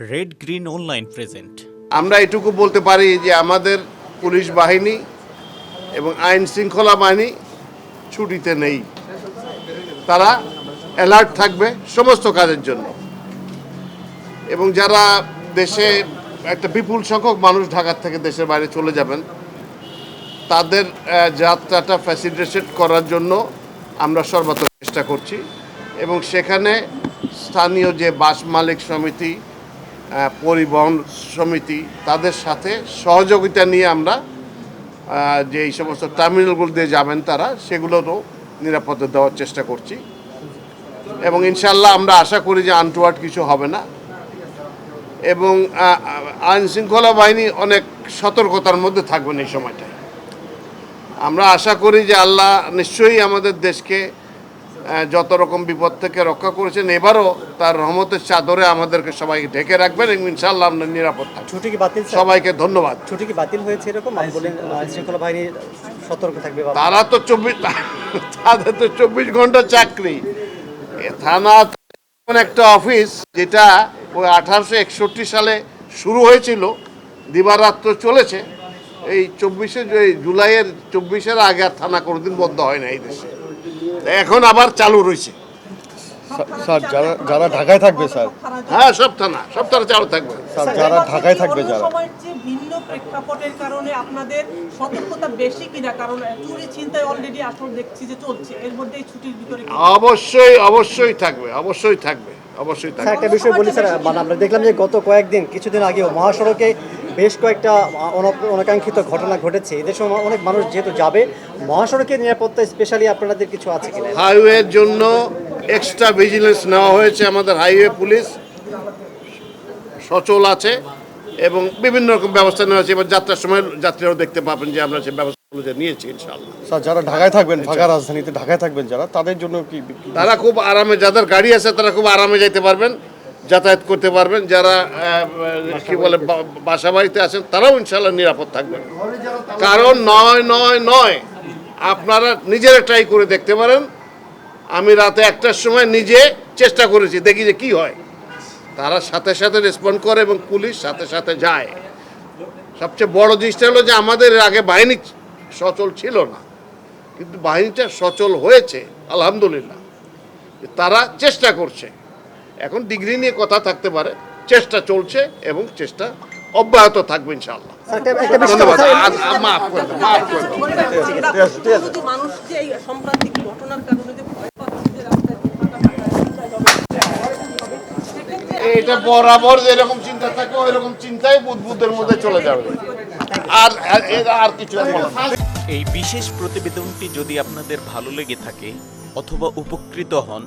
Red green online present আমরা এটুকু বলতে পারি যে আমাদের পুলিশ বাহিনী এবং আইন শৃঙ্খলা বাহিনী ছুটিতে নেই। তারা অ্যালার্ট থাকবে সমস্ত কাজের জন্য। এবং যারা দেশে একটা বিপুল সংখ্যক মানুষ ঢাকার থেকে দেশের বাইরে চলে যাবেন, তাদের যাত্রাটা ফ্যাসিলিটেট করার জন্য আমরা সর্বত্র চেষ্টা করছি। এবং সেখানে স্থানীয় যে বাস মালিক সমিতি পরিবহন সমিতি তাদের সাথে সহযোগিতা নিয়ে আমরা যে এই সমস্ত টার্মিনালগুলো দিয়ে যাবেন তারা, সেগুলোরও নিরাপত্তা দেওয়ার চেষ্টা করছি। এবং ইনশাল্লাহ আমরা আশা করি যে আনটুয়ার্ড কিছু হবে না। এবং আইন শৃঙ্খলা বাহিনী অনেক সতর্কতার মধ্যে থাকবেন এই সময়টায়। আমরা আশা করি যে আল্লাহ নিশ্চয়ই আমাদের দেশকে যত রকম বিপদ থেকে রক্ষা করেছেন এবারও তার রহমতের চাদরে আমাদেরকে সবাইকে ঢেকে রাখবেন এবং ইনশাল্লাহ আমরা নিরাপদ ছুটি কি বাতিল সবাইকে ধন্যবাদ। ছুটি কি বাতিল হয়েছে এরকম? শৃঙ্খলা বাহিনী সতর্ক থাকবে তারা তো চব্বিশ তাদের তো চব্বিশ ঘণ্টা চাকরি। থানা এমন একটা অফিস যেটা ওই আঠারোশো একষট্টি সালে শুরু হয়েছিল দিবারাত্র চলেছে। এই চব্বিশে জুলাইয়ের চব্বিশের আগে আর থানা কোনোদিন বন্ধ হয় না এই দেশে। এখন আবার চালু রয়েছে। স্যার যারা যারা ঢাকায় থাকবে স্যার। হ্যাঁ সব থানা সব থানা চালু থাকবে। স্যার যারা ঢাকায় থাকবে যারা। ভিন্ন প্রেক্ষাপটের কারণে আপনাদের সতর্কতা বেশি কিনা কারণ চুরি চিন্তায় অলরেডি আসলে দেখছি যে চলছে এর মধ্যে ছুটির ভিতরে অবশ্যই অবশ্যই থাকবে অবশ্যই থাকবে অবশ্যই থাকবে। একটা বিষয় বলি স্যার মানে আমরা দেখলাম যে গত কয়েকদিন কিছুদিন আগেও মহাসড়কে বেশ কয়েকটা অন- অনাকাঙ্ক্ষিত ঘটনা ঘটেছে। এদের সময় অনেক মানুষ যেহেতু যাবে মহাসড়কের নিরাপত্তা স্পেশালি আপনাদের কিছু আছে কিনা? হাইওয়ের জন্য এক্সট্রা ভিজিলেন্স নেওয়া হয়েছে আমাদের হাইওয়ে পুলিশ সচল আছে এবং বিভিন্ন রকম ব্যবস্থা নেওয়া হয়েছে। এবার যাত্রার সময় যাত্রীরাও দেখতে পাবেন যে আমরা সেই ব্যবস্থাগুলো যে নিয়েছি ইনশাআল্লাহ। স্যার যারা ঢাকায় থাকবেন ঢাকা রাজধানীতে ঢাকায় থাকবেন যারা তাদের জন্য কি কি- তারা খুব আরামে যাদের গাড়ি আছে তারা খুব আরামে যাইতে পারবেন। যাতায়াত করতে পারবেন। যারা কি বলে বাসা বাড়িতে আছেন, তারাও ইনশাল্লাহ নিরাপদ থাকবেন। কারণ নয় নয় নয়, আপনারা নিজেরা ট্রাই করে দেখতে পারেন। আমি রাতে একটার সময় নিজে চেষ্টা করেছি, দেখি যে কি হয়। তারা সাথে সাথে রেসপন্ড করে এবং পুলিশ সাথে সাথে যায়। সবচেয়ে বড় জিনিসটা হলো যে আমাদের আগে বাহিনী সচল ছিল না। কিন্তু বাহিনীটা সচল হয়েছে, আলহামদুলিল্লাহ। তারা চেষ্টা করছে। এখন ডিগ্রি নিয়ে কথা থাকতে পারে। চেষ্টা চলছে এবং চেষ্টা অব্যাহত থাকবে ইনশাআল্লাহ। এটা বরাবর যেরকম চিন্তা থাকে ওই রকম চিন্তাই বুদ্বুদের মধ্যে চলে যাবে। আর আর- কিছু। এই বিশেষ প্রতিবেদনটি যদি আপনাদের ভালো লেগে থাকে অথবা উপকৃত হন